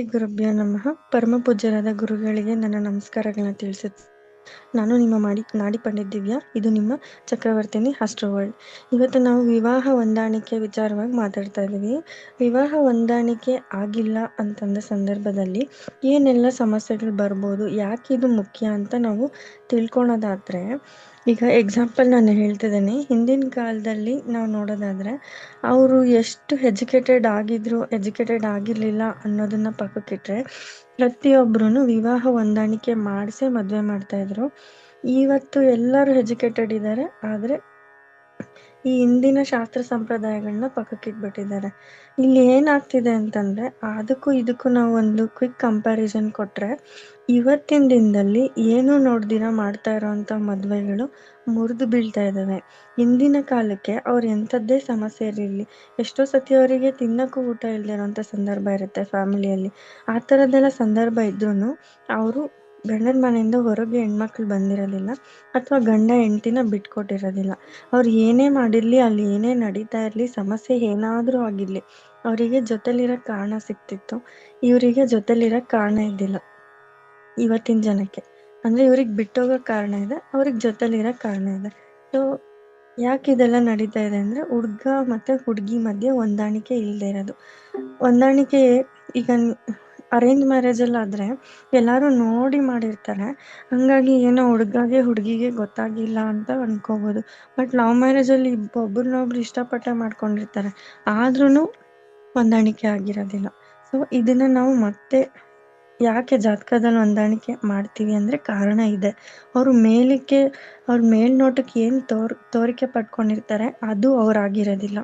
ಶ್ರೀ ಗುರುಭ್ಯೋ ನಮಃ. ಪರಮ ಪೂಜ್ಯರಾದ ಗುರುಗಳಿಗೆ ನನ್ನ ನಮಸ್ಕಾರಗಳನ್ನ ತಿಳಿಸುತ್ತೆ ನಾನು ನಿಮ್ಮ ಮಾಡಿ ನಾಡಿ ಪಂಡಿತ್ ದಿವ್ಯಾ ಇದು ನಿಮ್ಮ ಚಕ್ರವರ್ತಿನಿ ಅಸ್ಟ್ರೋ ಇವತ್ತು ನಾವು ವಿವಾಹ ಹೊಂದಾಣಿಕೆ ವಿಚಾರವಾಗಿ ಮಾತಾಡ್ತಾ ಇದ್ದೀವಿ. ವಿವಾಹ ಹೊಂದಾಣಿಕೆ ಆಗಿಲ್ಲ ಅಂತಂದ ಸಂದರ್ಭದಲ್ಲಿ ಏನೆಲ್ಲ ಸಮಸ್ಯೆಗಳು ಬರ್ಬೋದು, ಯಾಕೆ ಇದು ಮುಖ್ಯ ಅಂತ ನಾವು ತಿಳ್ಕೊಳೋದಾದ್ರೆ, ಈಗ ಎಕ್ಸಾಂಪಲ್ ನಾನು ಹೇಳ್ತಿದ್ದೀನಿ. ಹಿಂದಿನ ಕಾಲದಲ್ಲಿ ನಾವು ನೋಡೋದಾದ್ರೆ, ಅವರು ಎಷ್ಟು ಎಜುಕೇಟೆಡ್ ಆಗಿದ್ರು ಎಜುಕೇಟೆಡ್ ಆಗಿರಲಿಲ್ಲ ಅನ್ನೋದನ್ನ ಪಕ್ಕಕ್ಕಿಟ್ರೆ ಪ್ರತಿಯೊಬ್ಬರೂ ವಿವಾಹ ಹೊಂದಾಣಿಕೆ ಮಾಡಿಸೇ ಮದುವೆ ಮಾಡ್ತಾಯಿದ್ರು ಇವತ್ತು ಎಲ್ಲರೂ ಎಜುಕೇಟೆಡ್ ಇದ್ದಾರೆ ಆದರೆ ಈ ಹಿಂದಿನ ಶಾಸ್ತ್ರ ಸಂಪ್ರದಾಯಗಳನ್ನ ಪಕ್ಕಕ್ಕಿಟ್ಬಿಟ್ಟಿದ್ದಾರೆ ಇಲ್ಲಿ ಏನಾಗ್ತಿದೆ ಅಂತಂದ್ರೆ, ಅದಕ್ಕೂ ಇದಕ್ಕೂ ನಾವು ಒಂದು ಕ್ವಿಕ್ ಕಂಪ್ಯಾರಿಸನ್ ಕೊಟ್ರೆ, ಇವತ್ತಿನ ದಿನದಲ್ಲಿ ಏನು ನೋಡ್ದಿರ ಮಾಡ್ತಾ ಇರೋವಂಥ ಮದುವೆಗಳು ಮುರಿದು ಬೀಳ್ತಾ ಇದ್ದಾವೆ ಹಿಂದಿನ ಕಾಲಕ್ಕೆ ಅವ್ರು ಎಂಥದ್ದೇ ಸಮಸ್ಯೆ ಇರಲಿ ಎಷ್ಟೋ ಸತಿ ಅವರಿಗೆ ತಿನ್ನೋಕ್ಕೂ ಊಟ ಇಲ್ಲದೆ ಸಂದರ್ಭ ಇರುತ್ತೆ ಫ್ಯಾಮಿಲಿಯಲ್ಲಿ ಆ ಥರದ್ದೆಲ್ಲ ಸಂದರ್ಭ ಇದ್ರೂ ಅವರು ಗಂಡನ ಮನೆಯಿಂದ ಹೊರಗೆ ಹೆಣ್ಮಕ್ಳು ಬಂದಿರಲಿಲ್ಲ ಅಥವಾ ಗಂಡ ಹೆಂಡ್ತಿನ ಬಿಟ್ಕೊಟ್ಟಿರೋದಿಲ್ಲ. ಅವ್ರು ಏನೇ ಮಾಡಿರಲಿ, ಅಲ್ಲಿ ಏನೇ ನಡೀತಾ ಇರಲಿ, ಸಮಸ್ಯೆ ಏನಾದರೂ ಆಗಿರಲಿ, ಅವರಿಗೆ ಜೊತೆಲಿರೋಕ್ಕೆ ಕಾರಣ ಸಿಗ್ತಿತ್ತು. ಇವರಿಗೆ ಜೊತೆಲಿರೋಕ್ಕೆ ಕಾರಣ ಇದ್ದಿಲ್ಲ ಇವತ್ತಿನ ಜನಕ್ಕೆ. ಅಂದರೆ ಇವ್ರಿಗೆ ಬಿಟ್ಟೋಗೋಕ್ಕೆ ಕಾರಣ ಇದೆ, ಅವ್ರಿಗೆ ಜೊತೆಲಿರೋಕ್ಕೆ ಕಾರಣ ಇದೆ. ಸೊ ಯಾಕೆ ಇದೆಲ್ಲ ನಡೀತಾ ಇದೆ ಅಂದರೆ ಹುಡ್ಗ ಮತ್ತು ಹುಡುಗಿ ಮಧ್ಯೆ ಹೊಂದಾಣಿಕೆ ಇಲ್ಲದೆ ಇರೋದು. ಹೊಂದಾಣಿಕೆ ಈಗ ಅರೇಂಜ್ ಮ್ಯಾರೇಜಲ್ಲಾದರೆ ಎಲ್ಲರೂ ನೋಡಿ ಮಾಡಿರ್ತಾರೆ. ಹಂಗಾಗಿ ಏನೋ ಹುಡುಗಗೆ ಹುಡುಗಿಗೆ ಗೊತ್ತಾಗಿಲ್ಲ ಅಂತ ಅನ್ಕೋಬೋದು. ಬಟ್ ಲವ್ ಮ್ಯಾರೇಜಲ್ಲಿ ಒಬ್ರನ್ನೊಬ್ರು ಇಷ್ಟಪಟ್ಟೆ ಮಾಡ್ಕೊಂಡಿರ್ತಾರೆ. ಆದ್ರೂ ಹೊಂದಾಣಿಕೆ ಆಗಿರೋದಿಲ್ಲ. ಸೊ ಇದನ್ನು ನಾವು ಮತ್ತೆ ಯಾಕೆ ಜಾತಕದಲ್ಲಿ ಹೊಂದಾಣಿಕೆ ಮಾಡ್ತೀವಿ ಅಂದರೆ ಕಾರಣ ಇದೆ. ಅವರು ಮೇಲಕ್ಕೆ, ಅವ್ರ ಮೇಲ್ನೋಟಕ್ಕೆ ಏನು ತೋರ್, ತೋರಿಕೆ ಪಡ್ಕೊಂಡಿರ್ತಾರೆ ಅದು ಅವರಾಗಿರೋದಿಲ್ಲ.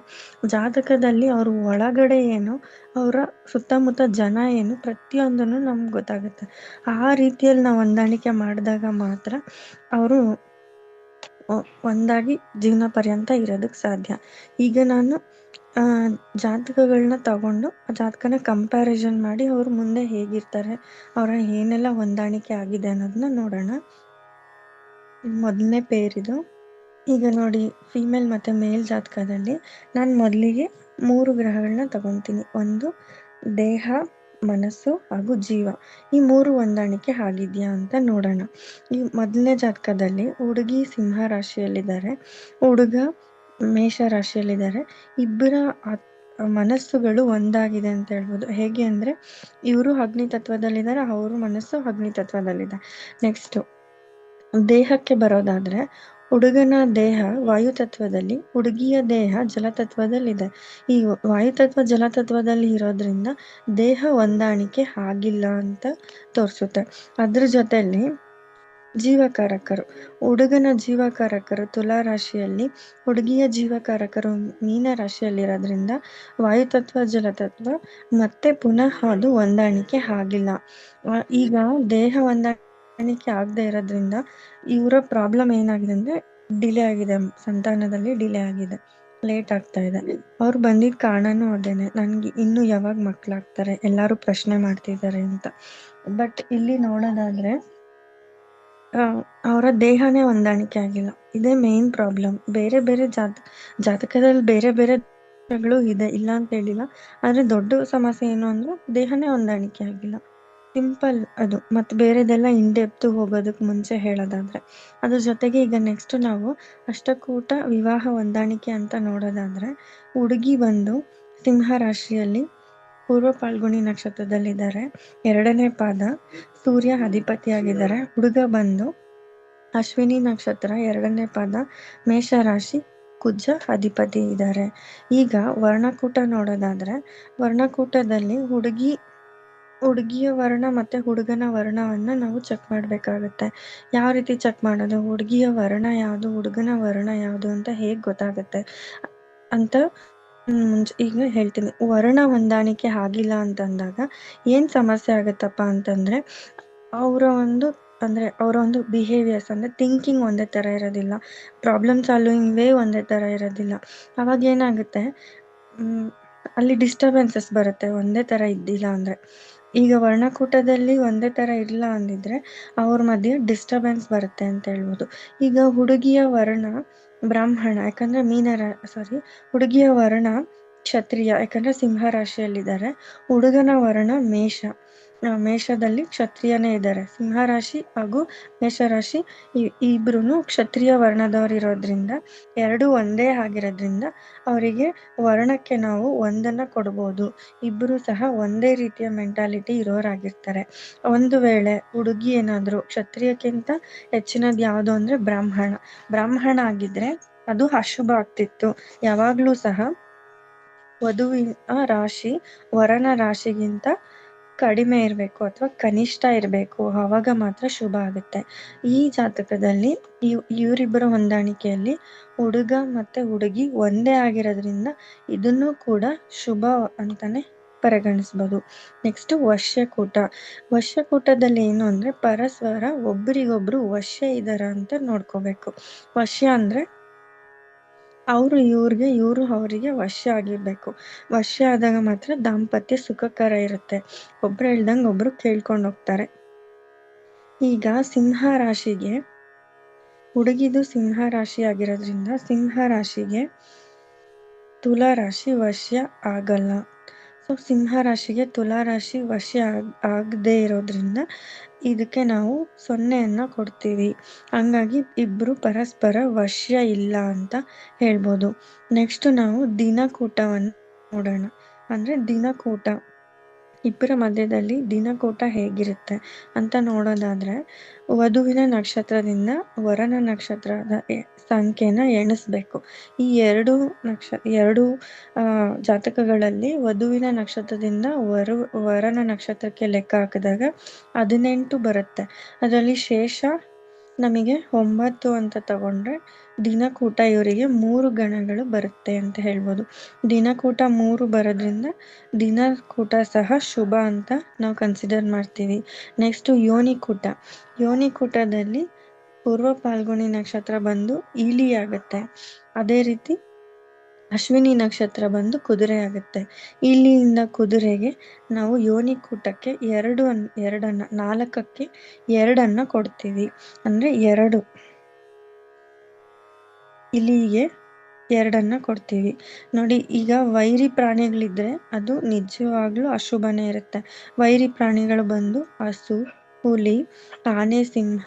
ಜಾತಕದಲ್ಲಿ ಅವ್ರ ಒಳಗಡೆ ಏನು, ಅವರ ಸುತ್ತಮುತ್ತ ಜನ ಏನು, ಪ್ರತಿಯೊಂದನ್ನು ನಮ್ಗೆ ಗೊತ್ತಾಗುತ್ತೆ. ಆ ರೀತಿಯಲ್ಲಿ ನಾವು ಹೊಂದಾಣಿಕೆ ಮಾಡಿದಾಗ ಮಾತ್ರ ಅವರು ಒಂದಾಗಿ ಜೀವನ ಪರ್ಯಂತ ಇರೋದಕ್ಕೆ ಸಾಧ್ಯ. ಈಗ ನಾನು ಜಾತಕಗಳನ್ನ ತಗೊಂಡು ಆ ಜಾತಕನ ಕಂಪ್ಯಾರಿಸನ್ ಮಾಡಿ ಅವರು ಮುಂದೆ ಹೇಗಿರ್ತಾರೆ, ಅವರ ಏನೆಲ್ಲ ಹೊಂದಾಣಿಕೆ ಆಗಿದೆ ಅನ್ನೋದನ್ನ ನೋಡೋಣ. ಮೊದಲನೇ ಪೇರಿದು ಈಗ ನೋಡಿ ಫೀಮೇಲ್ ಮತ್ತು ಮೇಲ್ ಜಾತಕದಲ್ಲಿ ನಾನು ಮೊದಲಿಗೆ ಮೂರು ಗ್ರಹಗಳನ್ನ ತಗೊತೀನಿ. ಒಂದು ದೇಹ, ಮನಸ್ಸು ಹಾಗೂ ಜೀವ. ಈ ಮೂರು ಹೊಂದಾಣಿಕೆ ಆಗಿದೆಯಾ ಅಂತ ನೋಡೋಣ. ಈ ಮೊದಲನೇ ಜಾತಕದಲ್ಲಿ ಹುಡುಗಿ ಸಿಂಹ ರಾಶಿಯಲ್ಲಿದ್ದಾರೆ. ಹುಡುಗ ಮೇಷ ರಾಶಿಯಲ್ಲಿದ್ದಾರೆ. ಇಬ್ಬರ ಮನಸ್ಸುಗಳು ಒಂದಾಗಿದೆ ಅಂತ ಹೇಳ್ಬೋದು. ಹೇಗೆ ಅಂದರೆ, ಇವರು ಅಗ್ನಿ ತತ್ವದಲ್ಲಿದ್ದಾರೆ, ಅವರು ಮನಸ್ಸು ಅಗ್ನಿ ತತ್ವದಲ್ಲಿದೆ. ನೆಕ್ಸ್ಟು ದೇಹಕ್ಕೆ ಬರೋದಾದರೆ, ಹುಡುಗನ ದೇಹ ವಾಯುತತ್ವದಲ್ಲಿ ಹುಡುಗಿಯ ದೇಹ ಜಲತತ್ವದಲ್ಲಿದೆ ಈ ವಾಯುತತ್ವ ಜಲತತ್ವದಲ್ಲಿ ಇರೋದ್ರಿಂದ ದೇಹ ಹೊಂದಾಣಿಕೆ ಆಗಿಲ್ಲ ಅಂತ ತೋರಿಸುತ್ತೆ. ಅದ್ರ ಜೊತೆಯಲ್ಲಿ ಜೀವಕಾರಕರು, ಹುಡುಗನ ಜೀವಕಾರಕರು ತುಲಾ ರಾಶಿಯಲ್ಲಿ ಹುಡುಗಿಯ ಜೀವಕಾರಕರು ಮೀನ ರಾಶಿಯಲ್ಲಿರೋದ್ರಿಂದ ವಾಯುತತ್ವ, ಜಲತತ್ವ ಮತ್ತೆ ಪುನಃ ಅದು ಹೊಂದಾಣಿಕೆ ಆಗಿಲ್ಲ. ಈಗ ದೇಹ ಹೊಂದಾಣಿಕೆ ಆಗದೆ ಇರೋದ್ರಿಂದ ಇವರ ಪ್ರಾಬ್ಲಮ್ ಏನಾಗಿದೆ ಅಂದ್ರೆ ಡಿಲೇ ಆಗಿದೆ, ಸಂತಾನದಲ್ಲಿ ಡಿಲೇ ಆಗಿದೆ ಲೇಟ್ ಆಗ್ತಾ ಇದೆ. ಅವ್ರು ಬಂದಿದ್ದ ಕಾರಣನೂ ಅದೇನೆ, ನನ್ಗೆ ಇನ್ನು ಯಾವಾಗ ಮಕ್ಳಾಗ್ತಾರೆ, ಎಲ್ಲರೂ ಪ್ರಶ್ನೆ ಮಾಡ್ತಿದ್ದಾರೆ ಅಂತ. ಬಟ್ ಇಲ್ಲಿ ನೋಡೋದಾದರೆ ಅವರ ದೇಹನೇ ಹೊಂದಾಣಿಕೆ ಆಗಿಲ್ಲ. ಇದೇ ಮೇನ್ ಪ್ರಾಬ್ಲಮ್ ಬೇರೆ ಬೇರೆ ಜಾತ, ಜಾತಕದಲ್ಲಿ ಬೇರೆ ಬೇರೆ ಇದೆ, ಇಲ್ಲ ಅಂತ ಹೇಳಿಲ್ಲ. ಆದರೆ ದೊಡ್ಡ ಸಮಸ್ಯೆ ಏನು ಅಂದ್ರೆ ದೇಹನೇ ಹೊಂದಾಣಿಕೆ ಆಗಿಲ್ಲ. ಸಿಂಪಲ್ ಅದು. ಮತ್ತು ಬೇರೆದೆಲ್ಲ ಇಂಡೆಪ್ತು ಹೋಗೋದಕ್ಕೆ ಮುಂಚೆ ಹೇಳೋದಾದರೆ. ಅದ್ರ ಜೊತೆಗೆ ಈಗ ನೆಕ್ಸ್ಟ್ ನಾವು ಅಷ್ಟಕೂಟ ವಿವಾಹ ಹೊಂದಾಣಿಕೆ ಅಂತ ನೋಡೋದಾದ್ರೆ ಹುಡುಗಿ ಬಂದು ಸಿಂಹ ರಾಶಿಯಲ್ಲಿ ಪೂರ್ವ ಪಾಲ್ಗುಣಿ ನಕ್ಷತ್ರದಲ್ಲಿದ್ದಾರೆ. ಎರಡನೇ ಪಾದ, ಸೂರ್ಯ ಅಧಿಪತಿಯಾಗಿದ್ದಾರೆ. ಹುಡುಗ ಬಂದು, ಅಶ್ವಿನಿ ನಕ್ಷತ್ರ, ಎರಡನೇ ಪಾದ, ಮೇಷರಾಶಿ, ಕುಜ ಅಧಿಪತಿ ಇದ್ದಾರೆ. ಈಗ ವರ್ಣಕೂಟ ನೋಡೋದಾದ್ರೆ, ವರ್ಣಕೂಟದಲ್ಲಿ ಹುಡುಗಿ, ಹುಡುಗಿಯ ವರ್ಣ ಮತ್ತೆ ಹುಡುಗನ ವರ್ಣವನ್ನ ನಾವು ಚೆಕ್ ಮಾಡ್ಬೇಕಾಗುತ್ತೆ. ಯಾವ ರೀತಿ ಚೆಕ್ ಮಾಡೋದು? ಹುಡುಗಿಯ ವರ್ಣ ಯಾವುದು? ಹುಡುಗನ ವರ್ಣ ಯಾವುದು ಅಂತ ಹೇಗೆ ಗೊತ್ತಾಗುತ್ತೆ? ಅಂತ ಮುಂಚೆ ಈಗ ಹೇಳ್ತೀನಿ. ವರ್ಣ ಹೊಂದಾಣಿಕೆ ಆಗಿಲ್ಲ ಅಂತಂದಾಗ ಏನು ಸಮಸ್ಯೆ ಆಗುತ್ತಪ್ಪ ಅಂತಂದರೆ ಅವರ ಒಂದು ಅಂದರೆ ಅವರ ಒಂದು ಬಿಹೇವಿಯರ್ಸ್ ಅಂದರೆ ಥಿಂಕಿಂಗ್ ಒಂದೇ ಥರ ಇರೋದಿಲ್ಲ. ಪ್ರಾಬ್ಲಮ್ ಸಾಲ್ವಿಂಗ್ ವೇ ಒಂದೇ ಥರ ಇರೋದಿಲ್ಲ. ಅವಾಗ ಏನಾಗುತ್ತೆ? ಅಲ್ಲಿ ಡಿಸ್ಟರ್ಬೆನ್ಸಸ್ ಬರುತ್ತೆ. ಒಂದೇ ಥರ ಇದ್ದಿಲ್ಲ ಅಂದರೆ. ಈಗ ವರ್ಣಕೂಟದಲ್ಲಿ ಒಂದೇ ಥರ ಇಲ್ಲ ಅಂದಿದ್ರೆ ಅವ್ರ ಮಧ್ಯೆ ಡಿಸ್ಟರ್ಬೆನ್ಸ್ ಬರುತ್ತೆ ಅಂತ ಹೇಳ್ಬೋದು. ಈಗ ಹುಡುಗಿಯ ವರ್ಣ ಬ್ರಾಹ್ಮಣ ಯಾಕಂದ್ರೆ ಮೀನ ಸಾರಿ ಹುಡುಗಿಯ ವರ್ಣ ಕ್ಷತ್ರಿಯ ಯಾಕಂದ್ರೆ ಸಿಂಹ ರಾಶಿಯಲ್ಲಿದ್ದಾರೆ. ಹುಡುಗನ ವರ್ಣ ಮೇಷ. ಮೇಷದಲ್ಲಿ ಕ್ಷತ್ರಿಯನೇ ಇದ್ದಾರೆ. ಸಿಂಹರಾಶಿ ಹಾಗೂ ಮೇಷರಾಶಿ ಇಬ್ರು ಕ್ಷತ್ರಿಯ ವರ್ಣದವರಿರೋದ್ರಿಂದ ಎರಡು ಒಂದೇ ಆಗಿರೋದ್ರಿಂದ ಅವರಿಗೆ ವರ್ಣಕ್ಕೆ ನಾವು ಒಂದನ್ನ ಕೊಡ್ಬೋದು. ಇಬ್ಬರು ಸಹ ಒಂದೇ ರೀತಿಯ ಮೆಂಟಾಲಿಟಿ ಇರೋರಾಗಿರ್ತಾರೆ. ಒಂದು ವೇಳೆ ಹುಡುಗಿ ಏನಾದ್ರು ಕ್ಷತ್ರಿಯಕ್ಕಿಂತ ಹೆಚ್ಚಿನದ್ ಯಾವುದು ಅಂದ್ರೆ ಬ್ರಾಹ್ಮಣ. ಬ್ರಾಹ್ಮಣ ಆಗಿದ್ರೆ ಅದು ಅಶುಭ ಆಗ್ತಿತ್ತು. ಯಾವಾಗ್ಲೂ ಸಹ ವಧುವಿನ ರಾಶಿ ವರನ ರಾಶಿಗಿಂತ ಕಡಿಮೆ ಇರಬೇಕು ಅಥವಾ ಕನಿಷ್ಠ ಇರಬೇಕು ಆವಾಗ ಮಾತ್ರ ಶುಭ ಆಗುತ್ತೆ. ಈ ಜಾತಕದಲ್ಲಿ ಇವ್ ಇವರಿಬ್ಬರ ಹೊಂದಾಣಿಕೆಯಲ್ಲಿ ಹುಡುಗ ಮತ್ತೆ ಹುಡುಗಿ ಒಂದೇ ಆಗಿರೋದ್ರಿಂದ ಇದನ್ನು ಕೂಡ ಶುಭ ಅಂತಾನೆ ಪರಿಗಣಿಸ್ಬೋದು. ನೆಕ್ಸ್ಟ್ ವಶ್ಯಕೂಟ ವಶ್ಯಕೂಟದಲ್ಲಿ ಏನು ಅಂದ್ರೆ ಪರಸ್ಪರ ಒಬ್ಬರಿಗೊಬ್ರು ವಶ್ಯ ಇದಾರ ಅಂತ ನೋಡ್ಕೋಬೇಕು. ವಶ್ಯ ಅಂದ್ರೆ ಅವರು ಇವ್ರಿಗೆ, ಇವರು ಅವರಿಗೆ ವಶ ಆಗಿರ್ಬೇಕು. ವಶ ಆದಾಗ ಮಾತ್ರ ದಾಂಪತ್ಯ ಸುಖಕರ ಇರುತ್ತೆ. ಒಬ್ರು ಹೇಳ್ದಂಗೆ ಒಬ್ರು ಕೇಳ್ಕೊಂಡು ಹೋಗ್ತಾರೆ. ಈಗ ಸಿಂಹ ರಾಶಿಗೆ, ಹುಡುಗಿದು ಸಿಂಹ ರಾಶಿ ಆಗಿರೋದ್ರಿಂದ ಸಿಂಹ ರಾಶಿಗೆ ತುಲಾ ರಾಶಿ ವಶ ಆಗಲ್ಲ. ಸೊ, ಸಿಂಹ ರಾಶಿಗೆ ತುಲಾ ರಾಶಿ ವಶ್ಯ ಆಗದೆ ಇರೋದ್ರಿಂದ ಇದಕ್ಕೆ ನಾವು ಸೊನ್ನೆಯನ್ನ ಕೊಡ್ತೀವಿ. ಹಂಗಾಗಿ ಇಬ್ಬರು ಪರಸ್ಪರ ವಶ್ಯ ಇಲ್ಲ ಅಂತ ಹೇಳ್ಬೋದು. ನೆಕ್ಸ್ಟ್ ನಾವು ದಿನಕೂಟವನ್ನು ನೋಡೋಣ. ಅಂದ್ರೆ ದಿನಕೂಟ. ಇಬ್ಬರ ಮಧ್ಯದಲ್ಲಿ ದಿನಕೂಟ ಹೇಗಿರುತ್ತೆ ಅಂತ ನೋಡೋದಾದ್ರೆ, ವಧುವಿನ ನಕ್ಷತ್ರದಿಂದ ವರನ ನಕ್ಷತ್ರದ ಸಂಖ್ಯೆನ ಎಣಿಸ್ಬೇಕು. ಈ ಎರಡು ನಕ್ಷ, ಎರಡು ಜಾತಕಗಳಲ್ಲಿ ವಧುವಿನ ನಕ್ಷತ್ರದಿಂದ ವರ, ವರನ ನಕ್ಷತ್ರಕ್ಕೆ ಲೆಕ್ಕ ಹಾಕಿದಾಗ ಹದಿನೆಂಟು ಬರುತ್ತೆ. ಅದರಲ್ಲಿ ಶೇಷ ನಮಗೆ ಒಂಬತ್ತು ಅಂತ ತಗೊಂಡ್ರೆ ದಿನಕೂಟ ಇವರಿಗೆ ಮೂರು ಗಣಗಳು ಬರುತ್ತೆ ಅಂತ ಹೇಳ್ಬೋದು. ದಿನಕೂಟ ಮೂರು ಬರೋದ್ರಿಂದ ದಿನಕೂಟ ಸಹ ಶುಭ ಅಂತ ನಾವು ಕನ್ಸಿಡರ್ ಮಾಡ್ತೀವಿ. ನೆಕ್ಸ್ಟು ಯೋನಿಕೂಟ. ಯೋನಿಕೂಟದಲ್ಲಿ ಪೂರ್ವ ಪಾಲ್ಗುಣಿ ನಕ್ಷತ್ರ ಬಂದು ಇಲಿ ಆಗುತ್ತೆ. ಅದೇ ರೀತಿ ಅಶ್ವಿನಿ ನಕ್ಷತ್ರ ಬಂದು ಕುದುರೆ ಆಗುತ್ತೆ. ಇಲ್ಲಿಯಿಂದ ಕುದುರೆಗೆ ನಾವು ಯೋನಿಕೂಟಕ್ಕೆ ಎರಡು ಅನ್, ಎರಡನ್ನ, ನಾಲ್ಕಕ್ಕೆ ಎರಡನ್ನ ಕೊಡ್ತೀವಿ. ಅಂದ್ರೆ ಎರಡು. ಇಲ್ಲಿಗೆ ಎರಡನ್ನ ಕೊಡ್ತೀವಿ. ನೋಡಿ, ಈಗ ವೈರಿ ಪ್ರಾಣಿಗಳಿದ್ರೆ ಅದು ನಿಜವಾಗ್ಲೂ ಅಶುಭನೇ ಇರುತ್ತೆ. ವೈರಿ ಪ್ರಾಣಿಗಳು ಬಂದು ಹಸು ಹುಲಿ ಆನೆ ಸಿಂಹ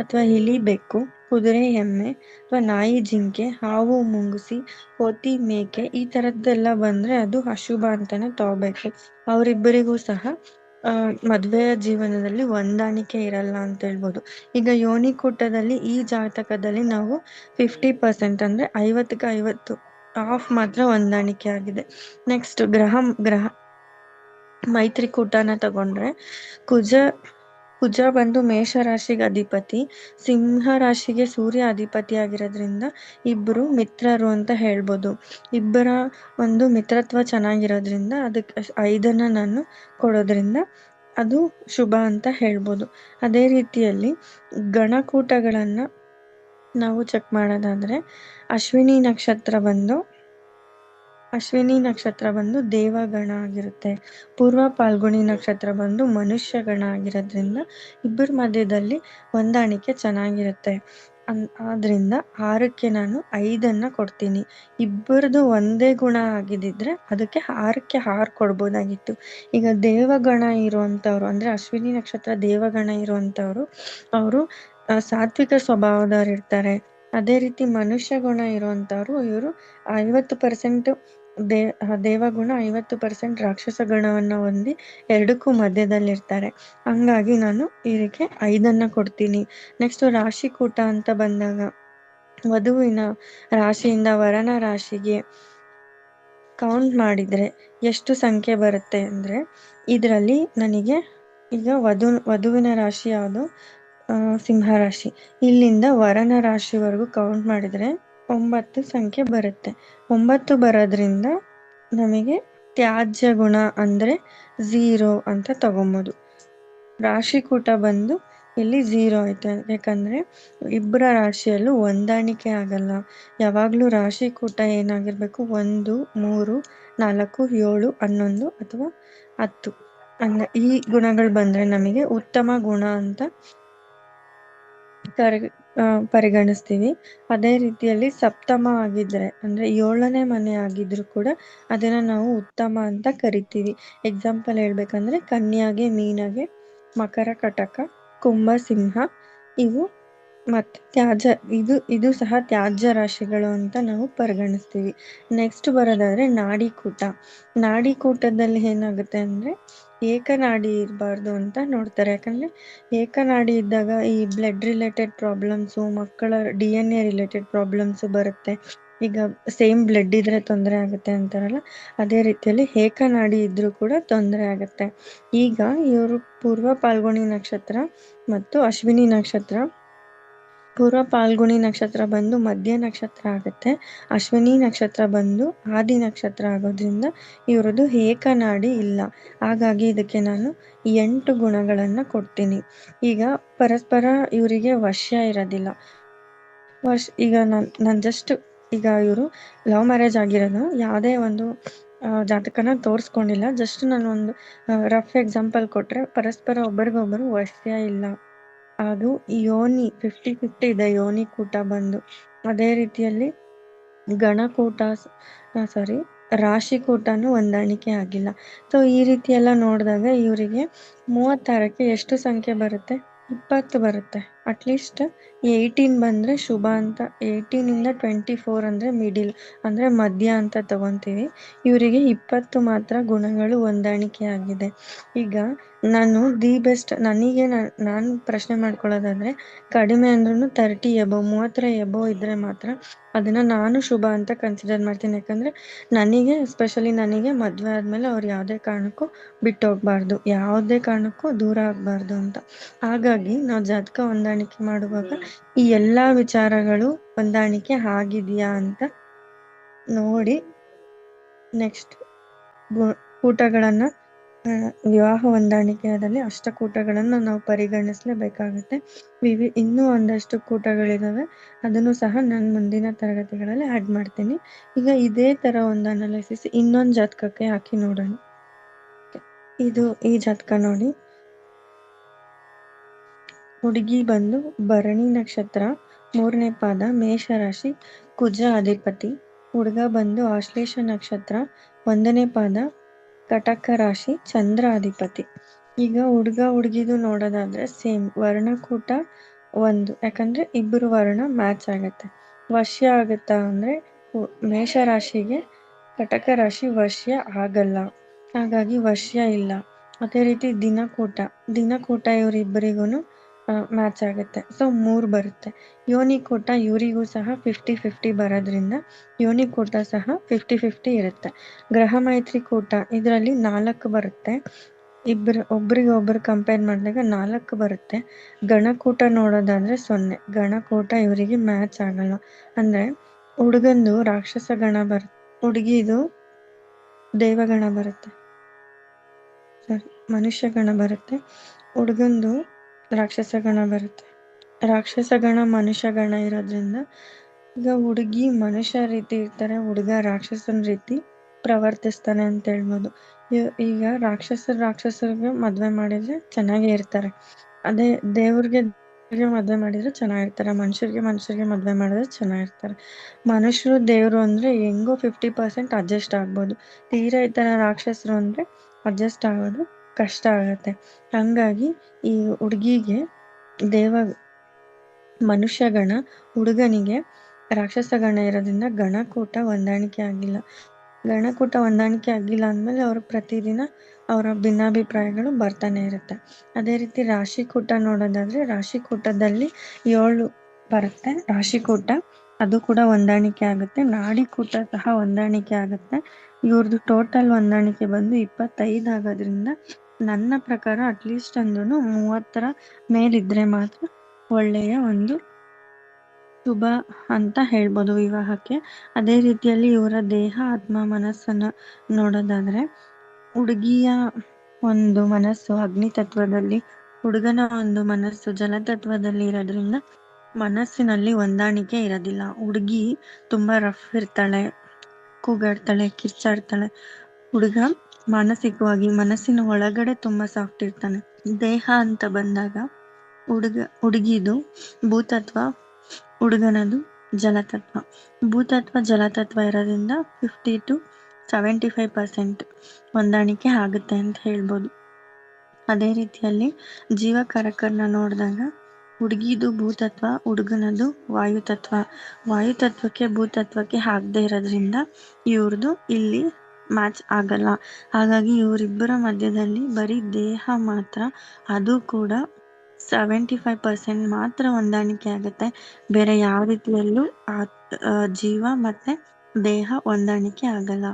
ಅಥವಾ ಇಲಿ ಬೆಕ್ಕು, ಕುದುರೆ ಎಮ್ಮೆ ಅಥವಾ ನಾಯಿ ಜಿಂಕೆ, ಹಾವು ಮುಂಗುಸಿ ಕೋತಿ ಮೇಕೆ ಈ ತರದ್ದೆಲ್ಲ ಬಂದ್ರೆ ಅದು ಅಶುಭ ಅಂತಾನೆ ತಗೋಬೇಕು ಅವರಿಬ್ಬರಿಗೂ ಸಹ ಮದುವೆಯ ಜೀವನದಲ್ಲಿ ಹೊಂದಾಣಿಕೆ ಇರಲ್ಲ ಅಂತ ಹೇಳ್ಬೋದು. ಈಗ ಯೋನಿಕೂಟದಲ್ಲಿ ಈ ಜಾತಕದಲ್ಲಿ ನಾವು ಫಿಫ್ಟಿ ಪರ್ಸೆಂಟ್ ಅಂದ್ರೆ ಐವತ್ತಕ್ಕೆ ಐವತ್ತು ಆಫ್ ಮಾತ್ರ ಹೊಂದಾಣಿಕೆ ಆಗಿದೆ. ನೆಕ್ಸ್ಟ್ ಗ್ರಹ ಗ್ರಹ, ಮೈತ್ರಿಕೂಟನ ತಗೊಂಡ್ರೆ ಕುಜ ಕುಜ ಬಂದು ಮೇಷ ರಾಶಿಗೆ ಅಧಿಪತಿ ಸಿಂಹ ರಾಶಿಗೆ ಸೂರ್ಯ ಅಧಿಪತಿ ಆಗಿರೋದ್ರಿಂದ ಇಬ್ಬರು ಮಿತ್ರರು ಅಂತ ಹೇಳ್ಬೋದು. ಇಬ್ಬರ ಒಂದು ಮಿತ್ರತ್ವ ಚೆನ್ನಾಗಿರೋದ್ರಿಂದ ಅದಕ್ಕೆ ಐದನ್ನ ನಾನು ಕೊಡೋದ್ರಿಂದ ಅದು ಶುಭ ಅಂತ ಹೇಳ್ಬೋದು. ಅದೇ ರೀತಿಯಲ್ಲಿ ಗಣಕೂಟಗಳನ್ನು ನಾವು ಚೆಕ್ ಮಾಡೋದಾದರೆ, ಅಶ್ವಿನಿ ನಕ್ಷತ್ರ ಬಂದು ಅಶ್ವಿನಿ ನಕ್ಷತ್ರ ಬಂದು ದೇವಗಣ ಆಗಿರುತ್ತೆ ಪೂರ್ವ ಪಾಲ್ಗುಣಿ ನಕ್ಷತ್ರ ಬಂದು ಮನುಷ್ಯ ಗಣ ಆಗಿರೋದ್ರಿಂದ ಇಬ್ಬರ ಮಧ್ಯದಲ್ಲಿ ಹೊಂದಾಣಿಕೆ ಚೆನ್ನಾಗಿರುತ್ತೆ. ಅನ್, ಆದ್ರಿಂದ ಆರಕ್ಕೆ ನಾನು ಐದನ್ನ ಕೊಡ್ತೀನಿ. ಇಬ್ಬರದು ಒಂದೇ ಗುಣ ಆಗಿದ್ದಿದ್ರೆ ಅದಕ್ಕೆ ಆರಕ್ಕೆ ಆರು ಕೊಡ್ಬೋದಾಗಿತ್ತು. ಈಗ ದೇವಗಣ ಇರುವಂಥವ್ರು, ಅಂದ್ರೆ ಅಶ್ವಿನಿ ನಕ್ಷತ್ರ ದೇವಗಣ ಇರುವಂಥವ್ರು, ಅವರು ಸಾತ್ವಿಕ ಸ್ವಭಾವದವ್ರು ಇರ್ತಾರೆ. ಅದೇ ರೀತಿ ಮನುಷ್ಯ ಗುಣ ಇರುವಂತವ್ರು ಇವರು ಐವತ್ತು ಪರ್ಸೆಂಟ್ ದೇ ದೇವಗುಣ ಐವತ್ತು ಪರ್ಸೆಂಟ್ ರಾಕ್ಷಸ ಗುಣವನ್ನು ಹೊಂದಿ ಎರಡಕ್ಕೂ ಮಧ್ಯದಲ್ಲಿರ್ತಾರೆ. ಹಂಗಾಗಿ ನಾನು ಇದಕ್ಕೆ ಐದನ್ನು ಕೊಡ್ತೀನಿ. ನೆಕ್ಸ್ಟ್ ರಾಶಿಕೂಟ ಅಂತ ಬಂದಾಗ ವಧುವಿನ ರಾಶಿಯಿಂದ ವರನ ರಾಶಿಗೆ ಕೌಂಟ್ ಮಾಡಿದ್ರೆ ಎಷ್ಟು ಸಂಖ್ಯೆ ಬರುತ್ತೆ ಅಂದ್ರೆ ಇದರಲ್ಲಿ ನನಗೆ ಈಗ ವಧು, ವಧುವಿನ ರಾಶಿ ಯಾವುದು? ಸಿಂಹ ರಾಶಿ. ಇಲ್ಲಿಂದ ವರನ ರಾಶಿವರೆಗೂ ಕೌಂಟ್ ಮಾಡಿದ್ರೆ ಒಂಬತ್ತು ಸಂಖ್ಯೆ ಬರುತ್ತೆ. ಒಂಬತ್ತು ಬರೋದ್ರಿಂದ ನಮಗೆ ತ್ಯಾಜ್ಯ ಗುಣ ಅಂದರೆ ಝೀರೋ ಅಂತ ತಗೊಬೋದು. ರಾಶಿಕೂಟ ಬಂದು ಇಲ್ಲಿ ಝೀರೋ ಐತೆ. ಯಾಕಂದರೆ ಇಬ್ಬರ ರಾಶಿಯಲ್ಲೂ ಹೊಂದಾಣಿಕೆ ಆಗಲ್ಲ. ಯಾವಾಗಲೂ ರಾಶಿಕೂಟ ಏನಾಗಿರಬೇಕು? ಒಂದು, ಮೂರು, ನಾಲ್ಕು, ಏಳು, ಹನ್ನೊಂದು ಅಥವಾ ಹತ್ತು. ಅನ್ನ ಈ ಗುಣಗಳು ಬಂದರೆ ನಮಗೆ ಉತ್ತಮ ಗುಣ ಅಂತ ಕರೆ ಪರಿಗಣಿಸ್ತೀವಿ. ಅದೇ ರೀತಿಯಲ್ಲಿ ಸಪ್ತಮ ಆಗಿದ್ರೆ, ಅಂದ್ರೆ ಏಳನೇ ಮನೆ ಆಗಿದ್ರು ಕೂಡ ಅದನ್ನ ನಾವು ಉತ್ತಮ ಅಂತ ಕರಿತೀವಿ. ಎಕ್ಸಾಂಪಲ್ ಹೇಳ್ಬೇಕಂದ್ರೆ ಕನ್ಯಾಗೆ, ಮೀನಗೆ, ಮಕರ ಕಟಕ ಕುಂಭ ಸಿಂಹ ಇವು ಮತ್ತು ತ್ಯಾಜ್ಯ ಇದು ಇದು ಸಹ ತ್ಯಾಜ್ಯ ರಾಶಿಗಳು ಅಂತ ನಾವು ಪರಿಗಣಿಸ್ತೀವಿ. ನೆಕ್ಸ್ಟ್ ಬರೋದಾದರೆ ನಾಡಿಕೂಟ. ನಾಡಿಕೂಟದಲ್ಲಿ ಏನಾಗುತ್ತೆ ಅಂದರೆ ಏಕನಾಡಿ ಇರಬಾರ್ದು ಅಂತ ನೋಡ್ತಾರೆ. ಯಾಕಂದರೆ ಏಕನಾಡಿ ಇದ್ದಾಗ ಈ ಬ್ಲಡ್ ರಿಲೇಟೆಡ್ ಪ್ರಾಬ್ಲಮ್ಸು ಮಕ್ಕಳ D N A related problems ಬರುತ್ತೆ. ಈಗ ಸೇಮ್ ಬ್ಲಡ್ ಇದ್ರೆ ತೊಂದರೆ ಆಗುತ್ತೆ ಅಂತಾರಲ್ಲ, ಅದೇ ರೀತಿಯಲ್ಲಿ ಏಕನಾಡಿ ಇದ್ದರೂ ಕೂಡ ತೊಂದರೆ ಆಗುತ್ತೆ. ಈಗ ಇವರು ಪೂರ್ವ ಪಾಲ್ಗುಣಿ ನಕ್ಷತ್ರ ಮತ್ತು ಅಶ್ವಿನಿ ನಕ್ಷತ್ರ ಪೂರ್ವ ಪಾಲ್ಗುಣಿ ನಕ್ಷತ್ರ ಬಂದು ಮಧ್ಯ ನಕ್ಷತ್ರ ಆಗುತ್ತೆ, ಅಶ್ವಿನಿ ನಕ್ಷತ್ರ ಬಂದು ಆದಿ ನಕ್ಷತ್ರ ಆಗೋದ್ರಿಂದ ಇವ್ರದ್ದು ಏಕನಾಡಿ ಇಲ್ಲ. ಹಾಗಾಗಿ ಇದಕ್ಕೆ ನಾನು ಎಂಟು ಗುಣಗಳನ್ನು ಕೊಡ್ತೀನಿ. ಈಗ ಪರಸ್ಪರ ಇವರಿಗೆ ವಶ್ಯ ಇರೋದಿಲ್ಲ. ವಶ್, ಈಗ ನಾನು ನಾನು ಜಸ್ಟ್ ಈಗ ಇವರು ಲವ್ ಮ್ಯಾರೇಜ್ ಆಗಿರೋದು, ಯಾವುದೇ ಒಂದು ಜಾತಕನ ತೋರಿಸ್ಕೊಂಡಿಲ್ಲ. ಜಸ್ಟ್ ನಾನು ಒಂದು ರಫ್ ಎಕ್ಸಾಂಪಲ್ ಕೊಟ್ಟರೆ ಪರಸ್ಪರ ಒಬ್ಬರಿಗೊಬ್ಬರು ವಶ್ಯ ಇಲ್ಲ. ಅದು ಯೋನಿ ಫಿಫ್ಟಿ ಫಿಫ್ಟಿ ಇದೆ, ಯೋನಿ ಕೂಟ ಬಂದು. ಅದೇ ರೀತಿಯಲ್ಲಿ ಗಣಕೂಟ ಸಾರಿ ರಾಶಿಕೂಟನೂ ಹೊಂದಾಣಿಕೆ ಆಗಿಲ್ಲ. ಸೊ ಈ ರೀತಿ ಎಲ್ಲ ನೋಡಿದಾಗ ಇವರಿಗೆ ಮೂವತ್ತಾರಕ್ಕೆ ಎಷ್ಟು ಸಂಖ್ಯೆ ಬರುತ್ತೆ? ಇಪ್ಪತ್ತು ಬರುತ್ತೆ. ಅಟ್ಲೀಸ್ಟ್ ಏಯ್ಟೀನ್ ಬಂದರೆ ಶುಭ ಅಂತ. ಏಯ್ಟೀನಿಂದ ಟ್ವೆಂಟಿ ಫೋರ್ ಅಂದರೆ ಮಿಡಿಲ್ ಅಂದರೆ ಮಧ್ಯ ಅಂತ ತಗೊತೀವಿ. ಇವರಿಗೆ ಇಪ್ಪತ್ತು ಮಾತ್ರ ಗುಣಗಳು ಹೊಂದಾಣಿಕೆ ಆಗಿದೆ. ಈಗ ನಾನು ದಿ ಬೆಸ್ಟ್ ನನಗೆ ನಾನು ಪ್ರಶ್ನೆ ಮಾಡ್ಕೊಳ್ಳೋದಾದರೆ ಕಡಿಮೆ ಅಂದ್ರೂ ತರ್ಟಿ ಎಬೋ ಮೂವತ್ತರ ಎಬೋ ಇದ್ದರೆ ಮಾತ್ರ ಅದನ್ನು ನಾನು ಶುಭ ಅಂತ ಕನ್ಸಿಡರ್ ಮಾಡ್ತೀನಿ. ಯಾಕಂದರೆ ನನಗೆ ಎಸ್ಪೆಷಲಿ ನನಗೆ ಮದುವೆ ಆದಮೇಲೆ ಅವ್ರು ಯಾವುದೇ ಕಾರಣಕ್ಕೂ ಬಿಟ್ಟು ಹೋಗಬಾರ್ದು ಯಾವುದೇ ಕಾರಣಕ್ಕೂ ದೂರ ಆಗಬಾರ್ದು ಅಂತ. ಹಾಗಾಗಿ ನಾವು ಜಾತಕ ಹೊಂದಾಣಿಕೆ ಮಾಡುವಾಗ ಈ ಎಲ್ಲಾ ವಿಚಾರಗಳು ಹೊಂದಾಣಿಕೆ ಆಗಿದೆಯಾ ಅಂತ ನೋಡಿ ನೆಕ್ಸ್ಟ್ ಕೂಟಗಳನ್ನು ವಿವಾಹ ಹೊಂದಾಣಿಕೆಯಲ್ಲಿ ಅಷ್ಟಕೂಟಗಳನ್ನು ನಾವು ಪರಿಗಣಿಸಲೇಬೇಕಾಗುತ್ತೆ. ವಿವಿ, ಇನ್ನೂ ಒಂದಷ್ಟು ಕೂಟಗಳಿದಾವೆ. ಅದನ್ನು ಸಹ ನಾನು ಮುಂದಿನ ತರಗತಿಗಳಲ್ಲಿ ಆ್ಯಡ್ ಮಾಡ್ತೀನಿ. ಈಗ ಇದೇ ಥರ ಒಂದು ಅನಾಲಿಸಿಸ್ ಇನ್ನೊಂದು ಜಾತಕಕ್ಕೆ ಹಾಕಿ ನೋಡೋಣ. ಇದು ಈ ಜಾತಕ ನೋಡಿ. ಹುಡುಗಿ ಬಂದು ಭರಣಿ ನಕ್ಷತ್ರ, ಮೂರನೇ ಪಾದ ಮೇಷರಾಶಿ, ಕುಜ ಅಧಿಪತಿ. ಹುಡುಗ ಬಂದು ಆಶ್ಲೇಷ ನಕ್ಷತ್ರ, ಒಂದನೇ ಪಾದ ಕಟಕ ರಾಶಿ, ಚಂದ್ರ ಅಧಿಪತಿ. ಈಗ ಹುಡುಗ ಹುಡುಗಿದು ನೋಡೋದಾದ್ರೆ ಸೇಮ್, ವರ್ಣಕೂಟ ಒಂದು. ಯಾಕಂದ್ರೆ ಇಬ್ಬರು ವರ್ಣ ಮ್ಯಾಚ್ ಆಗತ್ತೆ. ವಶ್ಯ ಆಗುತ್ತಾ ಅಂದ್ರೆ ಮೇಷ ರಾಶಿಗೆ ಕಟಕ ರಾಶಿ ವಶ್ಯ ಆಗಲ್ಲ. ಹಾಗಾಗಿ ವಶ್ಯ ಇಲ್ಲ. ಅದೇ ರೀತಿ ದಿನಕೂಟ. ದಿನಕೂಟ ಇವರಿಬ್ಬರಿಗೂ ಮ್ಯಾಚ್ ಆಗುತ್ತೆ. ಸೊ ಮೂರು ಬರುತ್ತೆ. ಯೋನಿ ಕೂಟ ಇವರಿಗೂ ಸಹ ಫಿಫ್ಟಿ ಫಿಫ್ಟಿ ಬರೋದ್ರಿಂದ ಯೋನಿ ಕೂಟ ಸಹ ಫಿಫ್ಟಿ ಫಿಫ್ಟಿ ಇರುತ್ತೆ. ಗ್ರಹ ಮೈತ್ರಿ ಕೂಟ ಇದರಲ್ಲಿ ನಾಲ್ಕು ಬರುತ್ತೆ. ಇಬ್ಬರು ಒಬ್ರಿಗೆ ಒಬ್ರು ಕಂಪೇರ್ ಮಾಡಿದಾಗ ನಾಲ್ಕು ಬರುತ್ತೆ. ಗಣಕೂಟ ನೋಡೋದಾದ್ರೆ ಸೊನ್ನೆ. ಗಣಕೂಟ ಇವರಿಗೆ ಮ್ಯಾಚ್ ಆಗಲ್ಲ. ಅಂದ್ರೆ ಹುಡುಗಂದು ರಾಕ್ಷಸ ಗಣ ಬರುತ್ತೆ ಹುಡುಗಿದು ದೇವಗಣ ಬರುತ್ತೆ. ಸರಿ ಮನುಷ್ಯ ಗಣ ಬರುತ್ತೆ. ಹುಡುಗಂದು ರಾಕ್ಷಸ ಗಣ ಬರುತ್ತೆ. ರಾಕ್ಷಸ ಗಣ ಮನುಷ್ಯ ಗಣ ಇರೋದ್ರಿಂದ ಈಗ ಹುಡುಗಿ ಮನುಷ್ಯ ರೀತಿ ಇರ್ತಾರೆ, ಹುಡುಗ ರಾಕ್ಷಸನ ರೀತಿ ಪ್ರವರ್ತಿಸ್ತಾನೆ ಅಂತ ಹೇಳ್ಬೋದು. ಈಗ ರಾಕ್ಷಸರು ರಾಕ್ಷಸರಿಗೆ ಮದ್ವೆ ಮಾಡಿದ್ರೆ ಚೆನ್ನಾಗೇ ಇರ್ತಾರೆ. ಅದೇ ದೇವ್ರಿಗೆ ಮದ್ವೆ ಮಾಡಿದ್ರೆ ಚೆನ್ನಾಗಿರ್ತಾರೆ ಮನುಷ್ಯರಿಗೆ ಮನುಷ್ಯರಿಗೆ ಮದ್ವೆ ಮಾಡಿದ್ರೆ ಚೆನ್ನಾಗಿರ್ತಾರೆ ಮನುಷ್ಯರು ದೇವರು ಅಂದ್ರೆ ಹೆಂಗೋ ಫಿಫ್ಟಿ ಪರ್ಸೆಂಟ್ ಅಡ್ಜಸ್ಟ್ ಆಗ್ಬೋದು. ತೀರಾ ಈ ತರ ರಾಕ್ಷಸರು ಅಂದ್ರೆ ಅಡ್ಜಸ್ಟ್ ಆಗೋದು ಕಷ್ಟ ಆಗುತ್ತೆ. ಹಂಗಾಗಿ ಈ ಹುಡುಗಿಗೆ ದೇವ, ಮನುಷ್ಯ ಗಣ, ಹುಡುಗನಿಗೆ ರಾಕ್ಷಸ ಗಣ ಇರೋದ್ರಿಂದ ಗಣಕೂಟ ಹೊಂದಾಣಿಕೆ ಆಗಿಲ್ಲ. ಗಣಕೂಟ ಹೊಂದಾಣಿಕೆ ಆಗಿಲ್ಲ ಅಂದಮೇಲೆ ಅವರು ಪ್ರತಿದಿನ ಅವರ ಭಿನ್ನಾಭಿಪ್ರಾಯಗಳು ಬರ್ತಾನೆ ಇರುತ್ತೆ. ಅದೇ ರೀತಿ ರಾಶಿಕೂಟ ನೋಡೋದಾದ್ರೆ ರಾಶಿಕೂಟದಲ್ಲಿ ಏಳು ಬರುತ್ತೆ. ರಾಶಿಕೂಟ, ಅದು ಕೂಡ ಹೊಂದಾಣಿಕೆ ಆಗುತ್ತೆ. ನಾಡಿಕೂಟ ಸಹ ಹೊಂದಾಣಿಕೆ ಆಗುತ್ತೆ. ಇವ್ರದ್ದು ಟೋಟಲ್ ಹೊಂದಾಣಿಕೆ ಬಂದು ಇಪ್ಪತ್ತೈದು ಆಗೋದ್ರಿಂದ ನನ್ನ ಪ್ರಕಾರ ಅಟ್ಲೀಸ್ಟ್ ಅಂದ್ರೂ ಮೂವತ್ತರ ಮೇಲಿದ್ರೆ ಮಾತ್ರ ಒಳ್ಳೆಯ ಒಂದು ಶುಭ ಅಂತ ಹೇಳ್ಬೋದು ವಿವಾಹಕ್ಕೆ. ಅದೇ ರೀತಿಯಲ್ಲಿ ಇವರ ದೇಹ, ಆತ್ಮ, ಮನಸ್ಸನ್ನ ನೋಡೋದಾದ್ರೆ ಹುಡುಗಿಯ ಒಂದು ಮನಸ್ಸು ಅಗ್ನಿ ತತ್ವದಲ್ಲಿ, ಹುಡುಗನ ಒಂದು ಮನಸ್ಸು ಜಲತತ್ವದಲ್ಲಿ ಇರೋದ್ರಿಂದ ಮನಸ್ಸಿನಲ್ಲಿ ಹೊಂದಾಣಿಕೆ ಇರೋದಿಲ್ಲ. ಹುಡುಗಿ ತುಂಬಾ ರಫ್ ಇರ್ತಾಳೆ, ಕೂಗಾಡ್ತಾಳೆ, ಕಿರ್ಚಾಡ್ತಾಳೆ. ಹುಡುಗ ಮಾನಸಿಕವಾಗಿ ಮನಸ್ಸಿನ ಒಳಗಡೆ ತುಂಬಾ ಸಾಫ್ಟ್ ಇರ್ತಾನೆ. ದೇಹ ಅಂತ ಬಂದಾಗ ಹುಡುಗ ಹುಡುಗಿದು ಭೂತತ್ವ ಹುಡುಗನದು ಜಲತತ್ವ. ಭೂತತ್ವ, ಜಲತತ್ವ ಇರೋದ್ರಿಂದ fifty to seventy five percent ಹೊಂದಾಣಿಕೆ ಆಗುತ್ತೆ ಅಂತ ಹೇಳ್ಬೋದು. ಅದೇ ರೀತಿಯಲ್ಲಿ ಜೀವಕಾರಕನ್ನ ನೋಡಿದಾಗ ಹುಡುಗಿದು ಭೂತತ್ವ ಹುಡುಗನದು ವಾಯುತತ್ವ. ವಾಯುತತ್ವಕ್ಕೆ ಭೂತತ್ವಕ್ಕೆ ಆಗದೆ ಇರೋದ್ರಿಂದ ಇವ್ರದ್ದು ಇಲ್ಲಿ ಮ್ಯಾಚ್ ಆಗಲ್ಲ. ಹಾಗಾಗಿ ಇವರಿಬ್ಬರ ಮಧ್ಯದಲ್ಲಿ ಬರೀ ದೇಹ ಮಾತ್ರ, ಅದು ಕೂಡ ಸೆವೆಂಟಿ ಫೈವ್ ಪರ್ಸೆಂಟ್ ಮಾತ್ರ ಹೊಂದಾಣಿಕೆ ಆಗುತ್ತೆ. ಬೇರೆ ಯಾವ ರೀತಿಯಲ್ಲೂ ಆ ಜೀವ ಮತ್ತೆ ದೇಹ ಹೊಂದಾಣಿಕೆ ಆಗಲ್ಲ.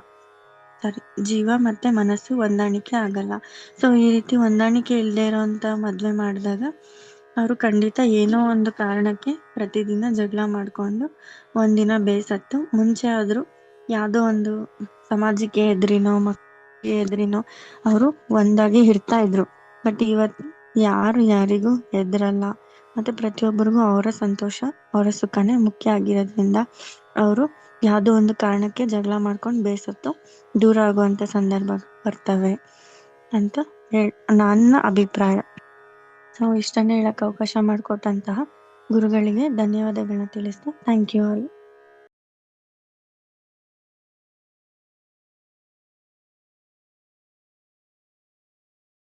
ಸಾರಿ ಜೀವ ಮತ್ತೆ ಮನಸ್ಸು ಹೊಂದಾಣಿಕೆ ಆಗಲ್ಲ. ಸೊ ಈ ರೀತಿ ಹೊಂದಾಣಿಕೆ ಇಲ್ಲದೆ ಇರೋಂಥ ಮದ್ವೆ ಮಾಡಿದಾಗ ಅವರು ಖಂಡಿತ ಏನೋ ಒಂದು ಕಾರಣಕ್ಕೆ ಪ್ರತಿದಿನ ಜಗಳ ಮಾಡ್ಕೊಂಡು ಒಂದಿನ ಬೇಸತ್ತು, ಮುಂಚೆ ಆದ್ರೂ ಯಾವುದೋ ಒಂದು ಸಮಾಜಕ್ಕೆ ಎದ್ರಿನೋ ಮಕ್ಕಳಿಗೆ ಎದ್ರಿನೋ ಅವರು ಒಂದಾಗಿ ಇರ್ತಾ ಇದ್ರು. ಬಟ್ ಇವತ್ತು ಯಾರು ಯಾರಿಗೂ ಎದ್ರಲ್ಲ ಮತ್ತೆ ಪ್ರತಿಯೊಬ್ಬರಿಗೂ ಅವರ ಸಂತೋಷ, ಅವರ ಸುಖನೇ ಮುಖ್ಯ ಆಗಿರೋದ್ರಿಂದ ಅವರು ಯಾವುದೋ ಒಂದು ಕಾರಣಕ್ಕೆ ಜಗಳ ಮಾಡ್ಕೊಂಡು ಬೇಸತ್ತು ದೂರ ಆಗುವಂತ ಸಂದರ್ಭ ಬರ್ತವೆ ಅಂತ ಹೇಳ್, ನನ್ನ ಅಭಿಪ್ರಾಯ. ಸೊ ಇಷ್ಟನ್ನೇ ಹೇಳಕ್ ಅವಕಾಶ ಮಾಡಿಕೊಟ್ಟಂತಹ ಗುರುಗಳಿಗೆ ಧನ್ಯವಾದಗಳನ್ನ ತಿಳಿಸ್ತಾ ಥ್ಯಾಂಕ್ ಯು ಆಲ್